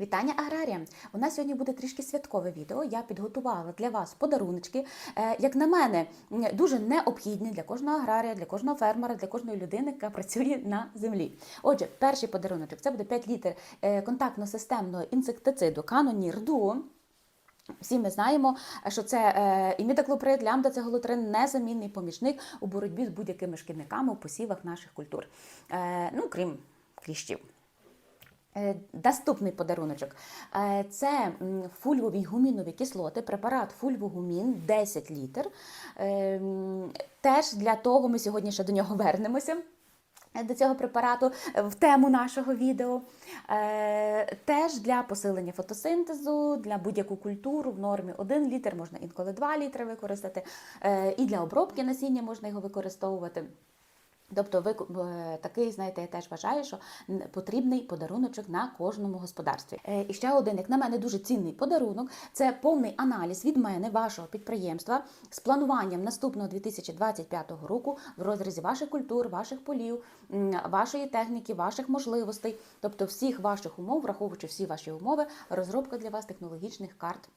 Вітання аграріям! У нас сьогодні буде трішки святкове відео. Я підготувала для вас подаруночки. Е, Як на мене, дуже необхідні для кожного аграрія, для кожного фермера, для кожної людини, яка працює на землі. Отже, перший подаруночок це буде 5 літр е, контактно-системного інсектициду Duo. Всі ми знаємо, що це е, імідоклоприд, лямдацеголотрин – незамінний помічник у боротьбі з будь-якими шкідниками у посівах наших культур, ну крім кліщів. Е, Наступний подаруночок Е, це фульвові гумінові кислоти, препарат фульвогумін 10 літр. Е, Теж для того ми сьогодні ще до нього вернемося. До цього препарату в тему нашого відео. Теж для посилення фотосинтезу, для будь-яку культуру в нормі 1 літр, можна інколи 2 літри використати. І для обробки насіння можна його використовувати. Тобто, ви е, такий, знаєте, я теж вважаю, що потрібний подаруночок на кожному господарстві. Е, І ще один, як на мене, дуже цінний подарунок це повний аналіз від мене, вашого підприємства, з плануванням наступного 2025 року в розрізі ваших культур, ваших полів, вашої техніки, ваших можливостей, тобто всіх ваших умов, враховуючи всі ваші умови, розробка для вас технологічних карт.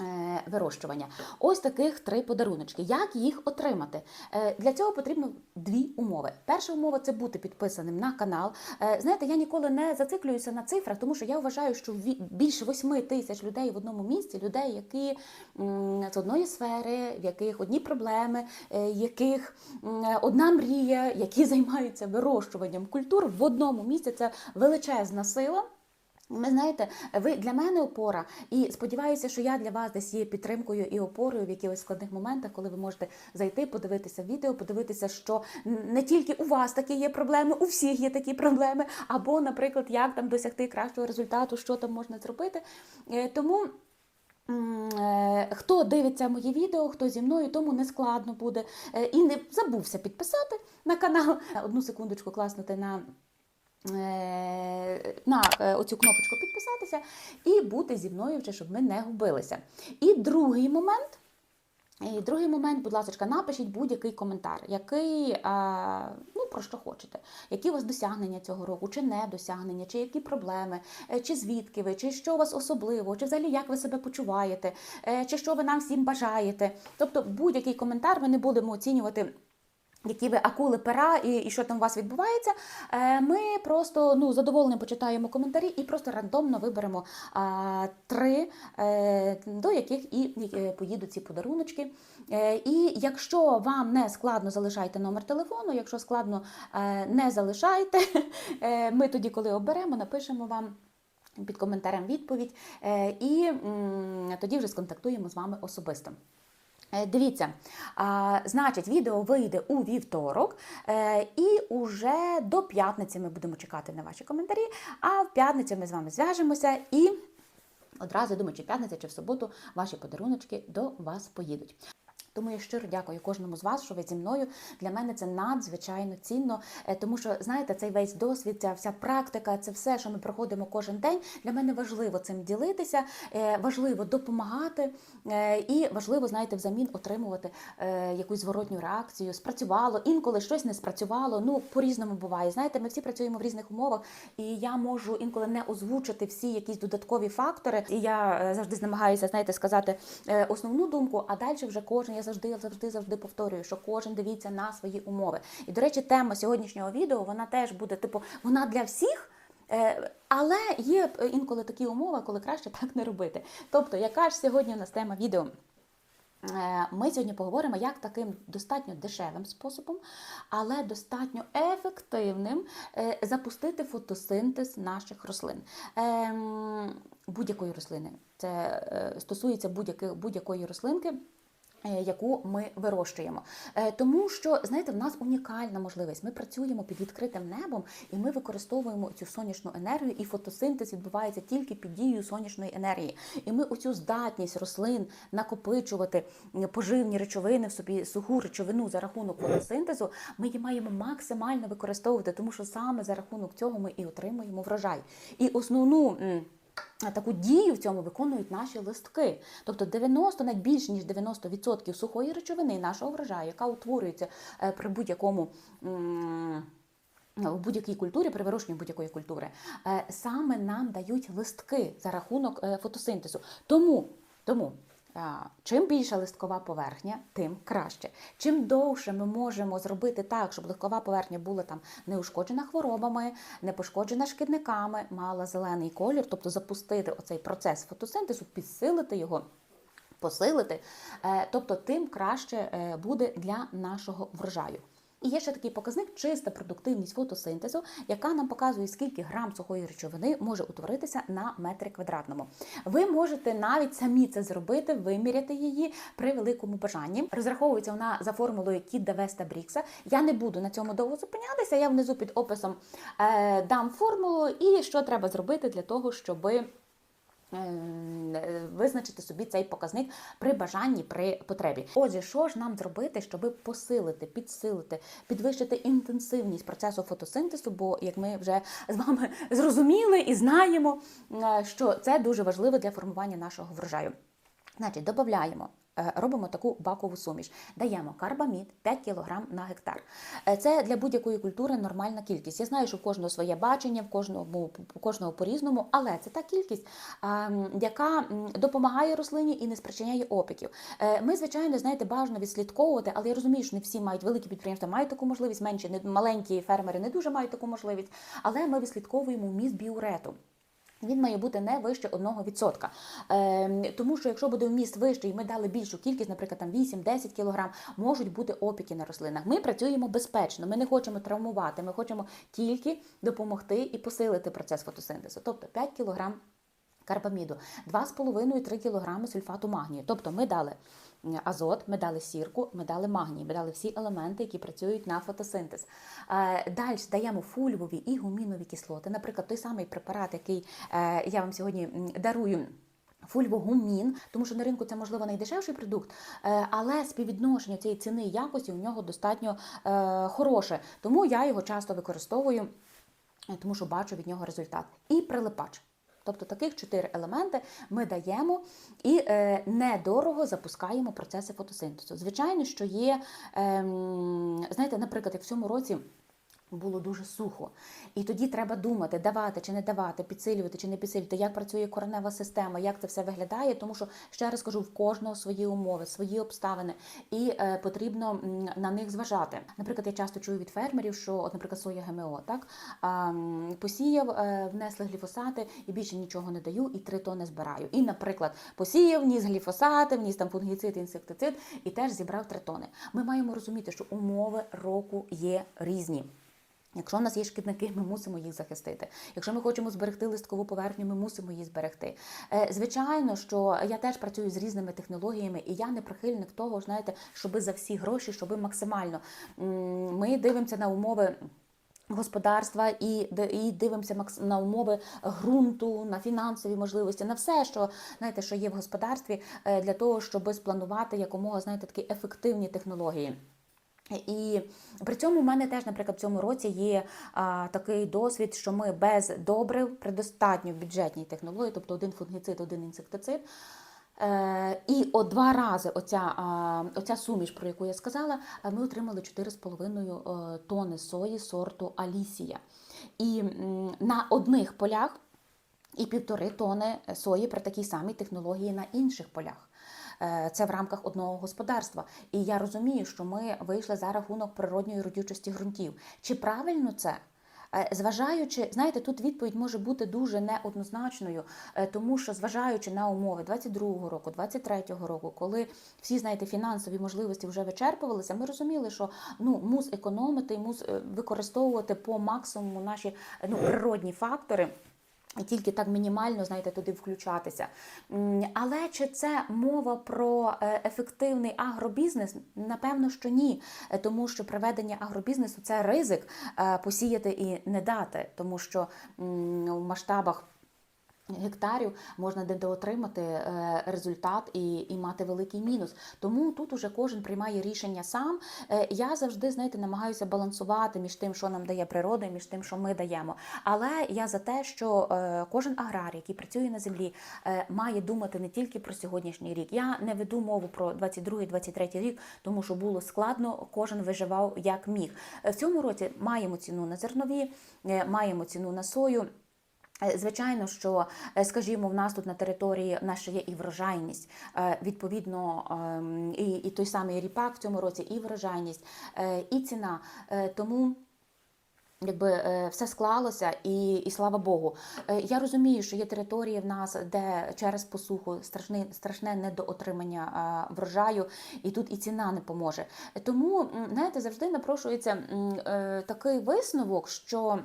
Е, Вирощування. Ось таких три подаруночки. Як їх отримати? Е, Для цього потрібно дві умови. Перша умова це бути підписаним на канал. Е, Знаєте, я ніколи не зациклююся на цифрах, тому що я вважаю, що більше восьми тисяч людей в одному місці, людей, які з одної сфери, в яких одні проблеми, яких одна мрія, які займаються вирощуванням культур в одному місці. Це величезна сила. Ви знаєте, ви для мене опора, і сподіваюся, що я для вас десь є підтримкою і опорою в якихось складних моментах, коли ви можете зайти, подивитися відео, подивитися, що не тільки у вас такі є проблеми, у всіх є такі проблеми, або, наприклад, як там досягти кращого результату, що там можна зробити. Е, Тому. е, Хто дивиться мої відео, хто зі мною, тому не складно буде. Е, І не забувся підписати на канал. Одну секундочку класнути на на е, оцю кнопочку підписатися і бути зі мною, щоб ми не губилися. І другий момент. І другий момент, будь ласка, напишіть будь-який коментар, який ну про що хочете, які у вас досягнення цього року, чи не досягнення, чи які проблеми, е, чи звідки ви, чи що у вас особливо, чи взагалі як ви себе почуваєте, е, чи що ви нам всім бажаєте. Тобто будь-який коментар ми не будемо оцінювати. Які ви акули пера і, і що там у вас відбувається, е, ми просто ну, задоволено почитаємо коментарі і просто рандомно виберемо а, три, е, до яких і е, поїдуть ці подаруночки. І якщо вам не складно, залишайте номер телефону, якщо складно, не залишайте. Ми тоді, коли оберемо, напишемо вам. Під коментарем відповідь, і тоді вже сконтактуємо з вами особисто. Е, Дивіться, а, значить, відео вийде у вівторок, е, і уже до п'ятниці ми будемо чекати на ваші коментарі. А в п'ятницю ми з вами зв'яжемося і одразу думаю, чи п'ятниця, чи в суботу ваші подаруночки до вас поїдуть. Тому я щиро дякую кожному з вас, що ви зі мною. Для мене це надзвичайно цінно, е, тому що знаєте, цей весь досвід, ця вся практика, це все, що ми проходимо кожен день. Для мене важливо цим ділитися, е, важливо допомагати, е, і важливо, знаєте, взамін отримувати якусь зворотню реакцію. Спрацювало, інколи щось не спрацювало. Ну по-різному буває. Знаєте, ми всі працюємо в різних умовах, і я можу інколи не озвучити всі якісь додаткові фактори. І я завжди намагаюся, знаєте, сказати основну думку, а далі вже кожен. Я завжди, завжди, завжди повторюю, що кожен дивіться на свої умови. І до речі, тема сьогоднішнього відео вона теж буде, типу, вона для всіх. Е, Але є інколи такі умови, коли краще так не робити. Тобто, яка ж сьогодні у нас тема відео? Е, Ми сьогодні поговоримо, як таким достатньо дешевим способом, але достатньо ефективним е, запустити фотосинтез наших рослин. Ем, Будь-якої рослини. Це стосується будь-якої рослинки. Е, Яку ми вирощуємо, Е, тому що знаєте, в нас унікальна можливість. Ми працюємо під відкритим небом, і ми використовуємо цю сонячну енергію, і фотосинтез відбувається тільки під дією сонячної енергії. І ми оцю здатність рослин накопичувати поживні речовини в собі, суху речовину за рахунок фотосинтезу, ми її маємо максимально використовувати, тому що саме за рахунок цього ми і отримуємо врожай. І основну. Таку дію в цьому виконують наші листки. Тобто 90, навіть більше ніж 90% сухої речовини нашого врожаю, яка утворюється е, при будь-якому в будь-якій культурі, при вирощенні будь-якої культури, е, саме нам дають листки за рахунок е, фотосинтезу. Тому, тому чим більша листкова поверхня, тим краще. Чим довше ми можемо зробити так, щоб листкова поверхня була там не ушкоджена хворобами, не пошкоджена шкідниками, мала зелений колір, тобто запустити оцей процес фотосинтезу, підсилити його. Посилити, Е, тобто тим краще е, буде для нашого врожаю. І є ще такий показник чиста продуктивність фотосинтезу, яка нам показує, скільки грам сухої речовини може утворитися на метрі квадратному. Ви можете навіть самі це зробити, виміряти її при великому бажанні. Розраховується вона за формулою Кідда Веста Брікса. Я не буду на цьому довго зупинятися. Я внизу під описом е, дам формулу і що треба зробити для того, щоби. Визначити собі цей показник при бажанні, при потребі. Отже, що ж нам зробити, щоб посилити, підсилити, підвищити інтенсивність процесу фотосинтезу? Бо як ми вже з вами зрозуміли і знаємо, що це дуже важливо для формування нашого врожаю. Значить, додаємо. Робимо таку бакову суміш. Даємо карбамід 5 кг на гектар. Е, Це для будь-якої культури нормальна кількість. Я знаю, що в кожного своє бачення, в кожного, в кожного по-різному, але це та кількість, яка допомагає рослині і не спричиняє опіків. Е, Ми, звичайно, знаєте, бажано відслідковувати, але я розумію, що не всі мають великі підприємства, мають таку можливість, менші, маленькі фермери не дуже мають таку можливість. Але ми відслідковуємо вміст біурету. Він має бути не вище 1%. Е, тому що якщо буде вміст вищий, і ми дали більшу кількість, наприклад, там 8-10 кг, можуть бути опіки на рослинах. Ми працюємо безпечно, ми не хочемо травмувати, ми хочемо тільки допомогти і посилити процес фотосинтезу. Тобто 5 кг карбаміду, 2,5-3 кг сульфату магнію. Тобто ми дали азот, ми дали сірку, ми дали магній, ми дали всі елементи, які працюють на фотосинтез. Е, Далі даємо фульвові і гумінові кислоти. Наприклад, той самий препарат, який е, я вам сьогодні дарую. Фульвогумін, тому що на ринку це можливо найдешевший продукт, е, але співвідношення цієї ціни і якості у нього достатньо хороше. Тому я його часто використовую, тому що бачу від нього результат. І прилипач. Тобто таких чотири елементи ми даємо і е, недорого запускаємо процеси фотосинтезу. Звичайно, що є, е, знаєте, наприклад, як в цьому році. Було дуже сухо, і тоді треба думати, давати чи не давати, підсилювати чи не підсилювати, як працює коренева система, як це все виглядає. Тому що ще раз кажу, в кожного свої умови, свої обставини, і е, потрібно на них зважати. Наприклад, я часто чую від фермерів, що, от, наприклад, соя ГМО, так м, посіяв, е, внесли гліфосати і більше нічого не даю, і три тони збираю. І, наприклад, посіяв, вніс гліфосати, вніс там фунгіцид, інсектицид, і теж зібрав три тони. Ми маємо розуміти, що умови року є різні. Якщо в нас є шкідники, ми мусимо їх захистити. Якщо ми хочемо зберегти листкову поверхню, ми мусимо її зберегти. Е, Звичайно, що я теж працюю з різними технологіями, і я не прихильник того, знаєте, щоби за всі гроші, щоби максимально. Ми дивимося на умови. Господарства і, і дивимося на умови ґрунту, на фінансові можливості, на все, що знаєте, що є в господарстві, е, для того, щоб спланувати якомога знаєте, такі ефективні технології. І при цьому в мене теж, наприклад, в цьому році є а, такий досвід, що ми без добрив при достатньо бюджетній технології, тобто один фунгіцид, один інсектицид. Е, і от два рази оця, а, оця суміш, про яку я сказала, ми отримали 4,5 е, тони сої сорту Алісія. І м, на одних полях і півтори тони сої при такій самій технології на інших полях. Е, Це в рамках одного господарства. І я розумію, що ми вийшли за рахунок природньої родючості ґрунтів. Чи правильно це? Е, Зважаючи, знаєте, тут відповідь може бути дуже неоднозначною, е, тому що зважаючи на умови 22-го року, 23-го року, коли всі знаєте фінансові можливості вже вичерпувалися, ми розуміли, що ну мус економити, мус використовувати по максимуму наші ну, природні фактори. Тільки так мінімально, знаєте, туди включатися. Але чи це мова про е, ефективний агробізнес? Напевно, що ні. Е, Тому що проведення агробізнесу це ризик е, посіяти і не дати, тому що в масштабах. Гектарів можна недоотримати е, результат і, і мати великий мінус. Тому тут уже кожен приймає рішення сам. Е, Я завжди, знаєте, намагаюся балансувати між тим, що нам дає природа, і між тим, що ми даємо. Але я за те, що е, кожен аграрій, який працює на землі, має думати не тільки про сьогоднішній рік. Я не веду мову про 22-23 рік, тому що було складно, кожен виживав як міг. В цьому році маємо ціну на зернові, маємо ціну на сою. Е, Звичайно, що, е, скажімо, в нас тут на території ще є і врожайність. Е, Відповідно, ем, і, і той самий ріпак в цьому році, і врожайність, і ціна. Тому. Якби все склалося, і, і слава Богу. Я розумію, що є території в нас, де через посуху страшне, страшне недоотримання врожаю, і тут і ціна не поможе. Тому, знаєте, завжди напрошується такий висновок, що.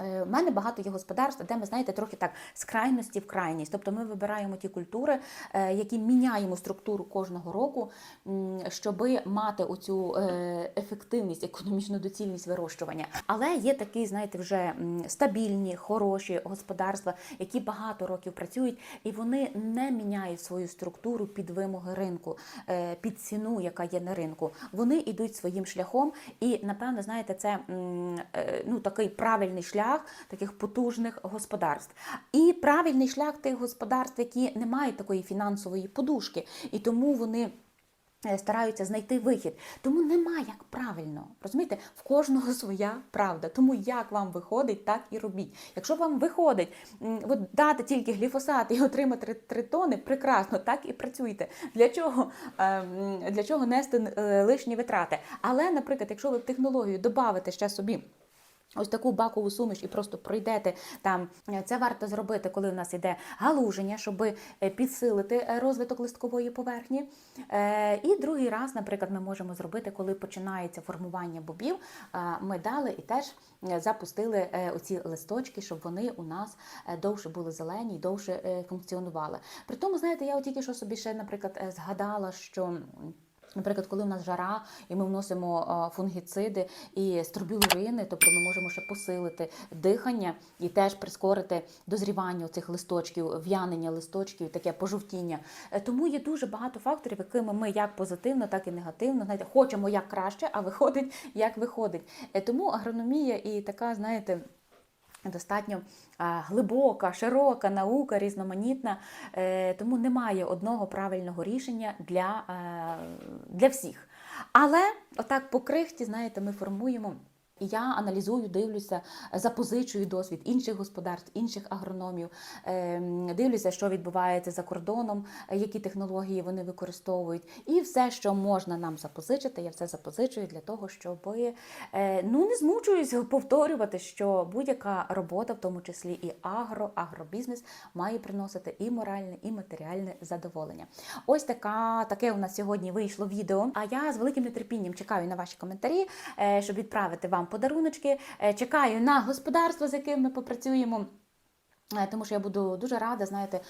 Е, В мене багато є господарств, де ми знаєте трохи так з крайності в крайність. Тобто ми вибираємо ті культури, е, які міняємо структуру кожного року, щоб мати оцю е, ефективність, економічну доцільність вирощування. Але є такі, знаєте, вже стабільні, хороші господарства, які багато років працюють, і вони не міняють свою структуру під вимоги ринку, під ціну, яка є на ринку. Вони йдуть своїм шляхом, і напевно, знаєте, це ну такий правильний шлях таких потужних господарств. І правильний шлях тих господарств, які не мають такої фінансової подушки, і тому вони. е, Стараються знайти вихід, тому нема як правильно. Розумієте, в кожного своя правда. Тому як вам виходить, так і робіть. Якщо вам виходить от дати тільки гліфосат і отримати 3 тони, прекрасно, так і працюйте. Для чого, ем, для чого нести е, лишні витрати? Але, наприклад, якщо ви технологію додавите ще собі. Ось таку бакову суміш і просто пройдете там. Це варто зробити, коли в нас йде галуження, щоб е, підсилити е, розвиток листкової поверхні. Е, І другий раз, наприклад, ми можемо зробити, коли починається формування бобів. Ми дали і теж запустили оці листочки, щоб вони у нас довше були зелені і довше функціонували. При тому, знаєте, я от тільки що собі ще, наприклад, згадала, що. Наприклад, коли в нас жара, і ми вносимо фунгіциди і стробілурини, тобто ми можемо ще посилити дихання і теж прискорити дозрівання цих листочків, в'янення листочків, таке пожовтіння. Е, Тому є дуже багато факторів, якими ми як позитивно, так і негативно знаєте, хочемо як краще, а виходить як виходить. Е, Тому агрономія і така, знаєте. Достатньо глибока, широка наука, різноманітна, е, тому немає одного правильного рішення для, е, для всіх. Але отак по крихті, знаєте, ми формуємо. І я аналізую, дивлюся, запозичую досвід інших господарств, інших агрономів, ем, дивлюся, що відбувається за кордоном, е, які технології вони використовують. І все, що можна нам запозичити, я все запозичую для того, щоб е, ну не змучуюсь повторювати, що будь-яка робота, в тому числі і агро, агробізнес, має приносити і моральне, і матеріальне задоволення. Ось така таке у нас сьогодні вийшло відео. А я з великим нетерпінням чекаю на ваші коментарі, е, щоб відправити вам подаруночки. Е, Чекаю на господарство, з яким ми попрацюємо. Е, Тому що я буду дуже рада, знаєте,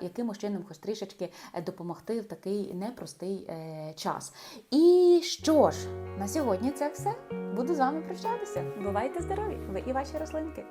якимось чином хоч трішечки е, допомогти в такий непростий час. І що ж, на сьогодні це все. Буду з вами прощатися. Бувайте здорові! Ви і ваші рослинки.